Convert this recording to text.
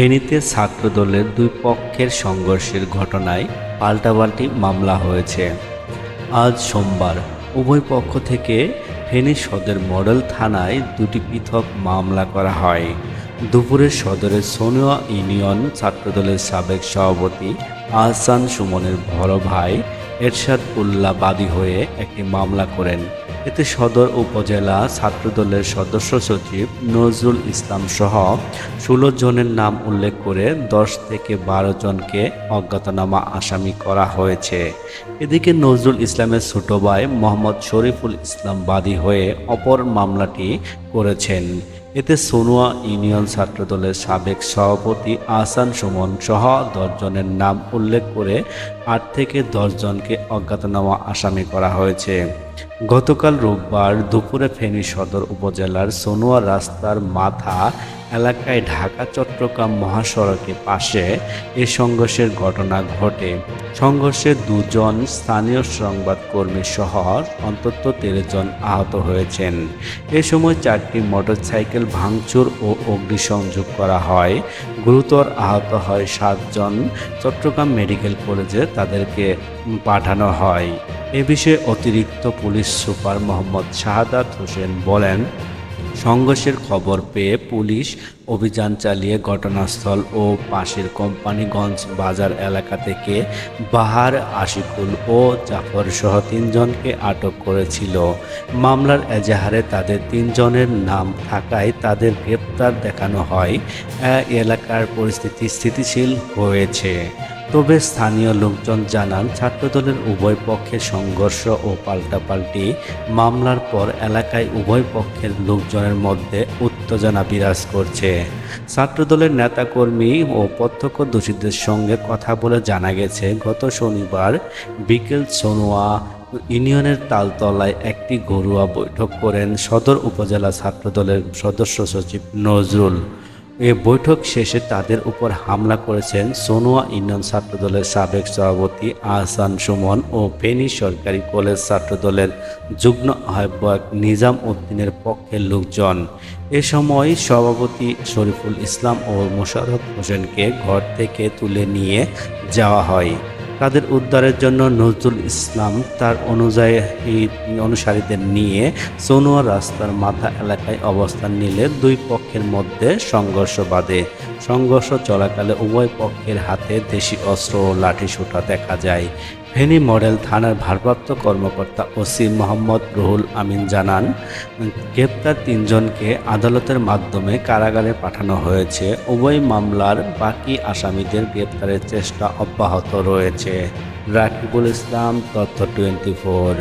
ফেনীতে ছাত্রদলের দুই পক্ষের সংঘর্ষের ঘটনায় পাল্টাপাল্টি মামলা হয়েছে। আজ সোমবার উভয় পক্ষ থেকে ফেনী সদর মডেল থানায় দুটি পৃথক মামলা করা হয়। দুপুরে সদরের সোনুয়া ইউনিয়ন ছাত্রদলের সাবেক সভাপতি আহসান সুমনের বড় ভাই এরশাদ উল্লাহ বাদী হয়ে একটি মামলা করেন। এতে সদর উপজেলা ছাত্রদলের সদস্য সচিব নজরুল ইসলাম সহ ষোলো জনের নাম উল্লেখ করে দশ থেকে বারো জনকে অজ্ঞাতনামা আসামি করা হয়েছে। এদিকে নজরুল ইসলামের ছোট ভাই মোহাম্মদ শরীফুল ইসলাম বাদী হয়ে অপর মামলাটি করেছেন। এতে সোনুয়া ইউনিয়ন ছাত্রদলের সাবেক সভাপতি আসান সুমন সহ দশজনের নাম উল্লেখ করে আট থেকে দশজনকে অজ্ঞাতনামা আসামি করা হয়েছে। গতকাল রোববার দুপুরে ফেনী সদর উপজেলার সোনুয়া রাস্তার মাথা এলাকায় ঢাকা চট্টগ্রাম মহাসড়কের পাশে এ সংঘর্ষের ঘটনা ঘটে। সংঘর্ষে দুজন স্থানীয় সংবাদকর্মী সহ অন্তত তেরো জন আহত হয়েছেন। এ সময় চারটি মোটরসাইকেল ভাঙচুর ও অগ্নিসংযোগ করা হয়। গুরুতর আহত হয় সাতজন চট্টগ্রাম মেডিকেল কলেজে তাদেরকে পাঠানো হয়। এ বিষয়ে অতিরিক্ত পুলিশ সুপার মোহাম্মদ শাহাদাত হোসেন বলেন, সংঘর্ষের খবর পেয়ে পুলিশ অভিযান চালিয়ে ঘটনাস্থল ও পাশের কোম্পানিগঞ্জ বাজার এলাকা থেকে বাহার, আশিকুল ও জাফর সহ তিনজনকে আটক করেছিল। মামলার এজাহারে তাদের তিনজনের নাম থাকায় তাদের গ্রেপ্তার দেখানো হয়। এলাকার পরিস্থিতি স্থিতিশীল হয়েছে। তবে স্থানীয় লোকজন জানান, ছাত্রদলের উভয় পক্ষের সংঘর্ষ ও পাল্টাপাল্টি মামলার পর এলাকায় উভয় পক্ষের লোকজনের মধ্যে উত্তেজনা বিরাজ করছে। ছাত্রদলের নেতাকর্মী ও প্রত্যক্ষদর্শীদের সঙ্গে কথা বলে জানা গেছে, গত শনিবার বিকেল সোনোয়া ইউনিয়নের তালতলায় একটি ঘরোয়া বৈঠক করেন সদর উপজেলা ছাত্রদলের সদস্য সচিব নজরুল। এ বৈঠক শেষে তাদের উপর হামলা করেছেন সোনোয়া ইউনিয়ন ছাত্রদলের সাবেক সভাপতি আহসান সুমন ও ফেনী সরকারি কলেজ ছাত্রদলের যুগ্ম আহ্বায়ক নিজাম উদ্দিনের পক্ষের লোকজন। এ সময় সভাপতি শরীফুল ইসলাম ও মোশারফ হোসেনকে ঘর থেকে তুলে নিয়ে যাওয়া হয়। তাদের উদ্ধারের জন্য নজরুল ইসলাম তার অনুযায়ী অনুসারীদের নিয়ে সোনোয়া রাস্তার মাথা এলাকায় অবস্থান নিলে দুই পক্ষের মধ্যে সংঘর্ষ বাধে। সংঘর্ষ চলাকালে উভয় পক্ষের হাতে দেশি অস্ত্র ও লাঠিসোঁটা দেখা যায়। ফেনী মডেল থানার ভারপ্রাপ্ত কর্মকর্তা ওসি মোহাম্মদ রুহুল আমিন জানান, গ্রেপ্তার তিনজনকে আদালতের মাধ্যমে কারাগারে পাঠানো হয়েছে। উভয় মামলার বাকি আসামিদের গ্রেপ্তারের চেষ্টা অব্যাহত রয়েছে। রাকিবুল ইসলাম, তথ্য টোয়েন্টি ফোর।